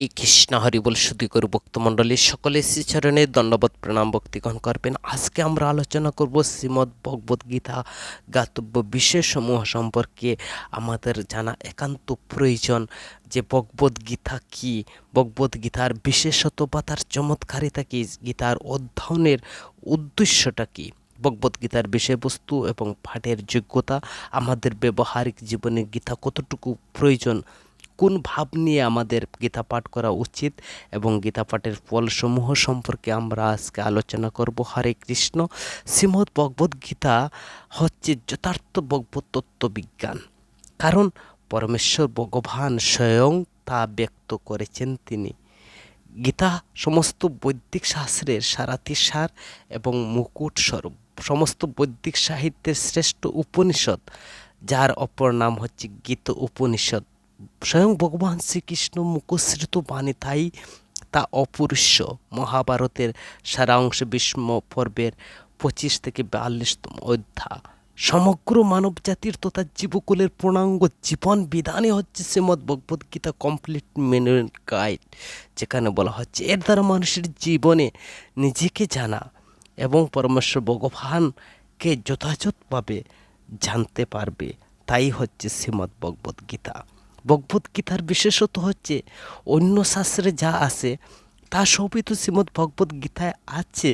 এই কৃষ্ণ হরিবল শুদ্ধি করে ভক্তমণ্ডলী সকলে শ্রীচরণে দণ্ডবোধ প্রণাম ভক্তিগণ করবেন। আজকে আমরা আলোচনা করব শ্রীমদ্ ভগবদ গীতা গাতব্য বিষয়সমূহ সম্পর্কে। আমাদের জানা একান্ত প্রয়োজন যে ভগবদ গীতা কী? ভগবদ গীতার বিশেষত বা তার চমৎকারিতা কী? গীতার অধ্যয়নের উদ্দেশ্যটা কী? ভগবদ্গীতার বিষয়বস্তু এবং পাঠের যোগ্যতা, আমাদের ব্যবহারিক জীবনে গীতা কতটুকু প্রয়োজন কোন ভাব নিয়ে আমাদের গীতা পাঠ করা উচিত এবং গীতা পাঠের ফলসমূহ সম্পর্কে আমরা আজকে আলোচনা করব। হরে কৃষ্ণ। শ্রীমদ্ ভগবদ গীতা হচ্ছে যথার্থ ভগবত তত্ত্ববিজ্ঞান। কারণ পরমেশ্বর ভগবান স্বয়ং তা ব্যক্ত করেছেন তিনি। গীতা সমস্ত বৈদিক শাস্ত্রের সারাতিসার এবং মুকুট স্বরূপ। সমস্ত বৈদিক সাহিত্যের শ্রেষ্ঠ উপনিষদ, যার অপর নাম হচ্ছে গীত উপনিষদ। স্বয়ং ভগবান শ্রীকৃষ্ণ মুখশ্রিত বাণী তাই তা অপুরুষ্য। মহাভারতের সারা সারাংশ বিষ্ম পর্বের পঁচিশ থেকে বিয়াল্লিশতম অধ্যায়। সমগ্র মানব জাতির তথা জীবকুলের পূর্ণাঙ্গ জীবন বিধানই হচ্ছে Shrimad Bhagavad Gita complete manual guide, যেখানে বলা হচ্ছে, এর দ্বারা মানুষের জীবনে নিজেকে জানা এবং পরমেশ্বর ভগবানকে যথাযথভাবে জানতে পারবে। তাই হচ্ছে শ্রীমদ্ ভগবদ গীতা। ভগবদ গীতার বিশেষত হচ্ছে অন্য শাস্ত্রে যা আছে, তা সবই তো শ্রীমদ্ ভগবদ গীতায় আছে।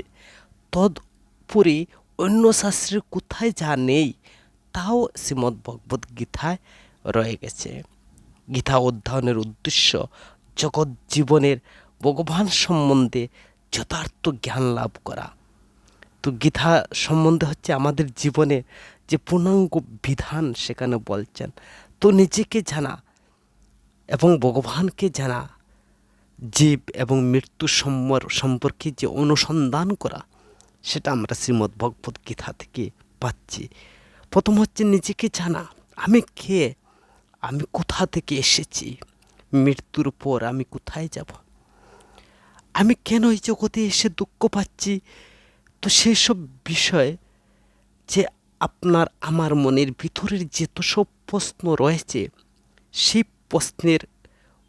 তদুপরি অন্য শাস্ত্রে কোথায় যা নেই, তাও শ্রীমদ্ ভগবদ গীতায় রয়ে গেছে। গীতা অধ্যয়নের উদ্দেশ্য জগৎ জীবনের ভগবান সম্বন্ধে যথার্থ জ্ঞান লাভ করা। তো গীতা সম্বন্ধে হচ্ছে আমাদের জীবনে যে পূর্ণাঙ্গ বিধান সেখানে বলছেন, তো নিজেকে জানা এবং ভগবানকে জানা, জীব এবং মৃত্যু সম্পর্কে যে অনুসন্ধান করা, সেটা আমরা শ্রীমদ্ ভগবত গীতা থেকে পাচ্ছি। প্রথম হচ্ছে নিজেকে জানা, আমি কে? আমি কোথা থেকে এসেছি? মৃত্যুর পর আমি কোথায় যাব? আমি কেন এই জগতে এসে দুঃখ পাচ্ছি? তো সেসব বিষয় যে আপনার, আমার মনের ভিতরের যেত সব প্রশ্ন রয়েছে, সেই প্রশ্নের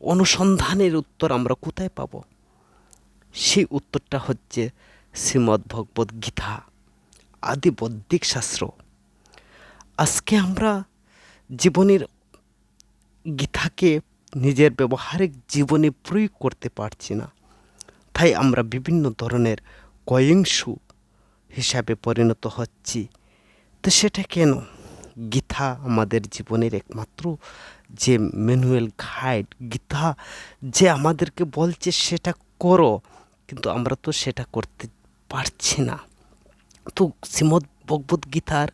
অনুসন্ধানের উত্তর আমরা কোথায় পাব? সেই উত্তরটা হচ্ছে শ্রীমদ্ ভগবদ গীতা, আদি বৌদ্ধিক শাস্ত্র। আজকে আমরা জীবনের গীতাকে নিজের ব্যবহারিক জীবনে প্রয়োগ করতে পারছি না। তাই আমরা বিভিন্ন ধরনের কয়েংশু হিসাবে পরিণত হচ্ছি। তো সেটা কেন? গীতা আমাদের জীবনের একমাত্র যে ম্যানুয়াল গাইড গীতা যে আমাদেরকে বলছে সেটা করো, কিন্তু আমরা তো সেটা করতে পারছি না। তো শ্রীমদ ভগবদ গীতার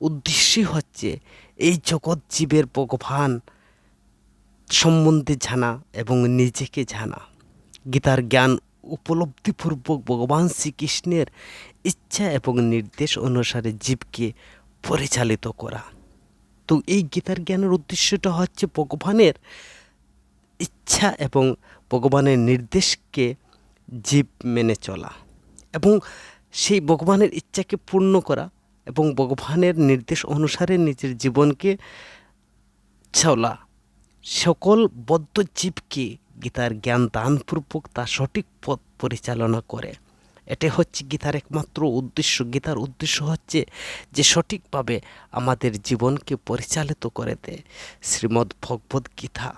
উদ্দেশ্যই হচ্ছে এই জগৎ জীবের ভগবান সম্বন্ধে জানা এবং নিজেকে জানা। গীতার জ্ঞান উপলব্ধিপূর্বক ভগবান শ্রীকৃষ্ণের ইচ্ছা এবং নির্দেশ অনুসারে জীবকে পরিচালিত করা। তো এই গীতার জ্ঞানের উদ্দেশ্যটা হচ্ছে ভগবানের ইচ্ছা এবং ভগবানের নির্দেশকে জীব মেনে চলা এবং সেই ভগবানের ইচ্ছাকে পূর্ণ করা এবং ভগবানের নির্দেশ অনুসারে নিজের জীবনকে চলা। সকল বদ্ধ জীবকে গীতার জ্ঞান দানপূর্বক তা সঠিক পথ পরিচালনা করে। এটা হচ্ছে গীতার একমাত্র উদ্দেশ্য। গীতার উদ্দেশ্য হচ্ছে যে সঠিকভাবে আমাদের জীবনকে পরিচালিত করে দেয় শ্রীমদ্ ভগবদ গীতা।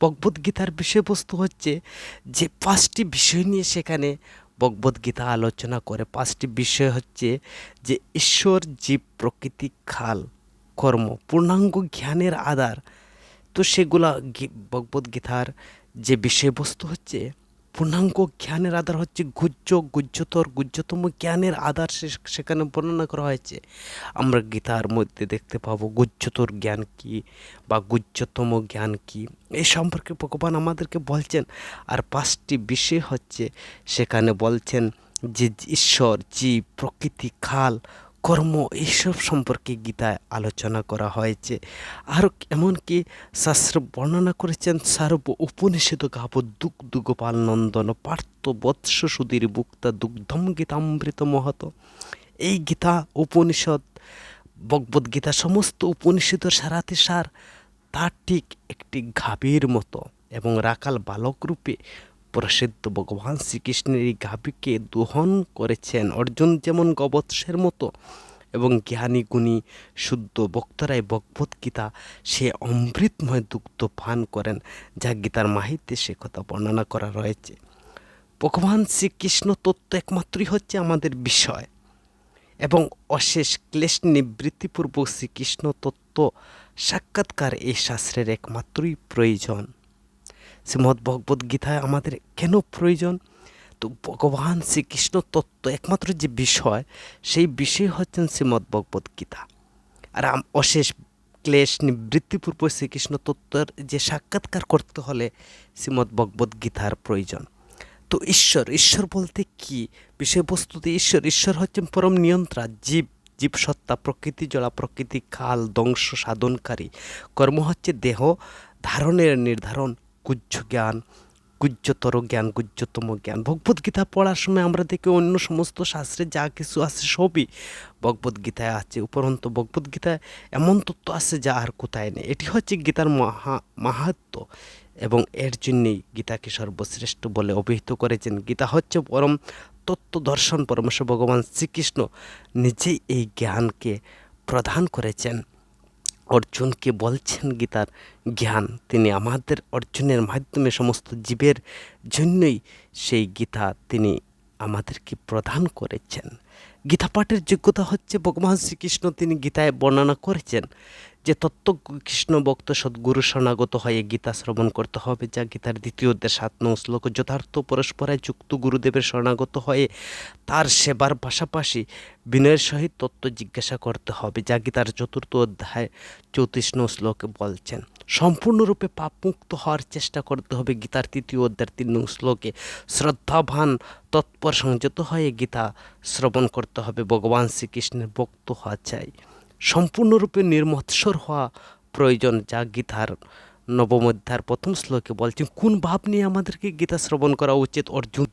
ভগবদ গীতার বিষয়বস্তু হচ্ছে যে পাঁচটি বিষয় নিয়ে সেখানে ভগবদ গীতা আলোচনা করে। পাঁচটি বিষয় হচ্ছে যে ঈশ্বর, জীব, প্রকৃতি, খাল, কর্ম, পূর্ণাঙ্গ জ্ঞানের আধার। তো সেগুলা ভগবদ গীতার যে বিষয়বস্তু হচ্ছে পূর্ণাঙ্গ জ্ঞানের আধার হচ্ছে গুজ্জ গুজ্জতর গুজ্জতম জ্ঞানের আধার সে সেখানে বর্ণনা করা হয়েছে আমরা গীতার মধ্যে দেখতে পাবো গুজ্জতর জ্ঞান কি বা গুজ্জতম জ্ঞান কি এই সম্পর্কে ভগবান আমাদেরকে বলছেন আর পাঁচটি বিষয় হচ্ছে সেখানে বলছেন যে ঈশ্বর জীব প্রকৃতি খাল কর্ম এইসব সম্পর্কে গীতায় আলোচনা করা হয়েছে। আর এমনকি শাস্ত্র বর্ণনা করেছেন সার্ব উপনিষদ গাব দুগ্ধ দুগোপাল নন্দন, পার্থ বৎস সুধীর বুক্তা দুগ্ধম গীতামৃত মহত। এই গীতা, উপনিষদ ভগবদ্গীতা সমস্ত উপনিষদের সারাতে সার, তার ঠিক একটি গাভীর মতো এবং রাখাল বালক রূপে প্রসিদ্ধ ভগবান শ্রীকৃষ্ণের এই গাভীকে দোহন করেছেন। অর্জুন যেমন গবৎসের মতো এবং জ্ঞানী, গুণী, শুদ্ধ বক্তরাই ভগবত গীতা সে অমৃতময় দুগ্ধ পান করেন, যা গীতার মাহিতে সে কথা বর্ণনা করা রয়েছে। ভগবান শ্রীকৃষ্ণ তত্ত্ব একমাত্রই হচ্ছে আমাদের বিষয় এবং অশেষ ক্লেশ নিবৃত্তিপূর্বক শ্রীকৃষ্ণ তত্ত্ব সাক্ষাৎকার এই শাস্ত্রের একমাত্রই প্রয়োজন। শ্রীমদ্ ভগবদ গীতায় আমাদের কেন প্রয়োজন? তো ভগবান শ্রীকৃষ্ণ তত্ত্ব একমাত্র যে বিষয়, সেই বিষয় হচ্ছেন শ্রীমদ্ ভগবদ গীতা। আর অশেষ ক্লেশ নিবৃত্তিপূর্ব শ্রীকৃষ্ণ তত্ত্বের যে সাক্ষাৎকার করতে হলে শ্রীমদ্ ভগবদ গীতার প্রয়োজন। তো ঈশ্বর ঈশ্বর বলতে কি? বিষয়বস্তুতে ঈশ্বর ঈশ্বর হচ্ছেন পরম নিয়ন্ত্রা, জীব, জীবসত্তা, প্রকৃতি, জলা প্রকৃতি কাল ধ্বংস, সাধনকারী। কর্ম হচ্ছে দেহ, ধারণের নির্ধারণ। গুহ্য জ্ঞান গুহ্যতর জ্ঞান গুহ্যতম জ্ঞান। ভগবদ্গীতা পড়ার সময় আমরা দেখি অন্য সমস্ত শাস্ত্রে যা কিছু আছে সবই ভগবদ্গীতায় আছে। উপরন্তু ভগবদ্গীতায় এমন তত্ত্ব আছে যা আর কোথায় নেই। এটি হচ্ছে গীতার মহা, মাহাত্ম এবং এর জন্যেই গীতাকে সর্বশ্রেষ্ঠ বলে অভিহিত করেছেন। গীতা হচ্ছে পরম তত্ত্ব দর্শন। পরমেশ্বর ভগবান শ্রীকৃষ্ণ নিজেই এই জ্ঞানকে প্রদান করেছেন। অর্জুনকে বলছেন গীতার জ্ঞান। তিনি আমাদের অর্জুনের মাধ্যমে সমস্ত জীবের জন্যই সেই গীতা তিনি আমাদেরকে প্রদান করেছেন। গীতা পাঠের যোগ্যতা হচ্ছে ভগবান শ্রীকৃষ্ণ তিনি গীতায় বর্ণনা করেছেন যে তত্ত্ব কৃষ্ণ ভক্ত সদ্গুরু শরণাগত হয়ে গীতা শ্রবণ করতে হবে, যা গীতার দ্বিতীয় অধ্যায় সাত নং শ্লোক, যথার্থ পরস্পরায় যুক্ত গুরুদেবের শরণাগত হয়ে তার সেবার পাশাপাশি বিনয়ের সহিত তত্ত্ব জিজ্ঞাসা করতে হবে, যা গীতার চতুর্থ অধ্যায় চৌত্রিশ নং শ্লোকে বলছেন। সম্পূর্ণরূপে পাপমুক্ত হওয়ার চেষ্টা করতে হবে গীতার তৃতীয় অধ্যায়ের তিন নং শ্লোকে। শ্রদ্ধাভান তৎপর সংযত হয়ে গীতা শ্রবণ করতে হবে, ভগবান শ্রীকৃষ্ণের ভক্ত হওয়া চাই। সম্পূর্ণরূপে নির্মৎসর হওয়া প্রয়োজন, যা গীতার নবমধ্যার প্রথম শ্লোকে বলছেন, কোন ভাব নিয়ে আমাদেরকে গীতা শ্রবণ করা উচিত, অর্জুন?